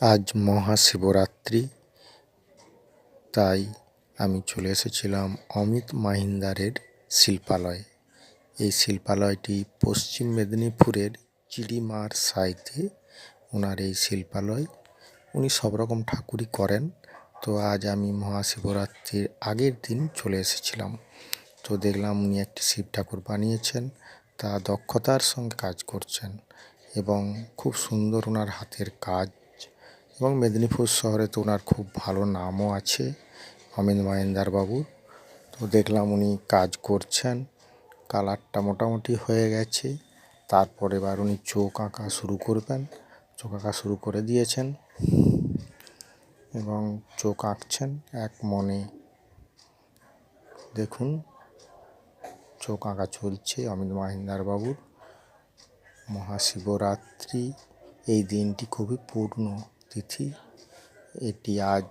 আজ মহাশিবরাত্রি। তাই আমি চলে এসেছিলাম অমিত মাহিন্দারের শিল্পালয়ে। এই শিল্পালয়টি পশ্চিম মেদিনীপুরের চিড়িমার সাইতে ওনার এই শিল্পালয়। উনি সব রকম ঠাকুরই করেন। তো আজ আমি মহাশিবরাত্রির আগের দিন চলে এসেছিলাম। তো দেখলাম উনি একটি শিব ঠাকুর বানিয়েছেন। তা দক্ষতার সঙ্গে কাজ করছেন এবং খুব সুন্দর ওনার হাতের কাজ। এবং মেদিনীপুর শহরে তো ওনার খুব ভালো নামও আছে, অমিত মহিন্দার বাবুর তো দেখলাম উনি কাজ করছেন, কালারটা মোটামুটি হয়ে গেছে। তারপর এবার উনি চোখ আঁকা শুরু করবেন, চোখ আঁকা শুরু করে দিয়েছেন এবং চোখ আঁকছেন এক মনে। দেখুন, চোখ আঁকা চলছে অমিত মহিন্দার বাবুর মহাশিবরাত্রি, এই দিনটি খুবই পূর্ণ। তিথি, এটি আজ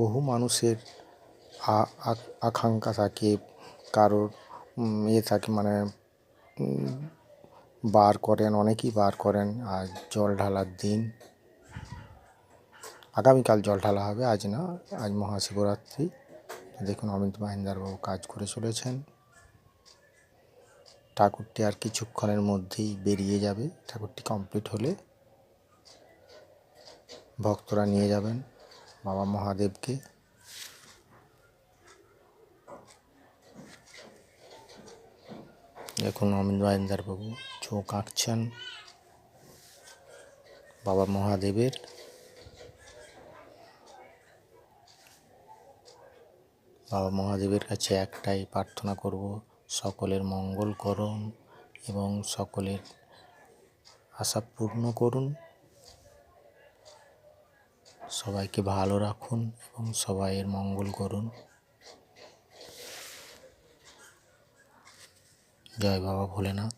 বহু মানুষের আকাঙ্ক্ষা থাকে, কারোর ইয়ে থাকে মানে বার করেন, অনেকেই বার করেন। আজ জল ঢালার দিন। আগামীকাল জল ঢালা হবে, আজ না, আজ মহাশিবরাত্রি। দেখুন, অমিত মাহিন্দারবাবু কাজ করে চলেছেন। ঠাকুরটি আর কিছুক্ষণের মধ্যেই বেরিয়ে যাবে। ঠাকুরটি কমপ্লিট হলে ভক্তরা নিয়ে যাবেন বাবা মহাদেবকে। দেখুন অমিত বাবু, চোখ আঁকছেন বাবা মহাদেবের। বাবা মহাদেবের কাছে একটাই প্রার্থনা করব সকলের মঙ্গল করুন এবং সকলের আশা পূর্ণ করুন। সবাইকে ভালো রাখুন এবং সবাইয়ের মঙ্গল করুন। জয় বাবা ভোলেনাথ।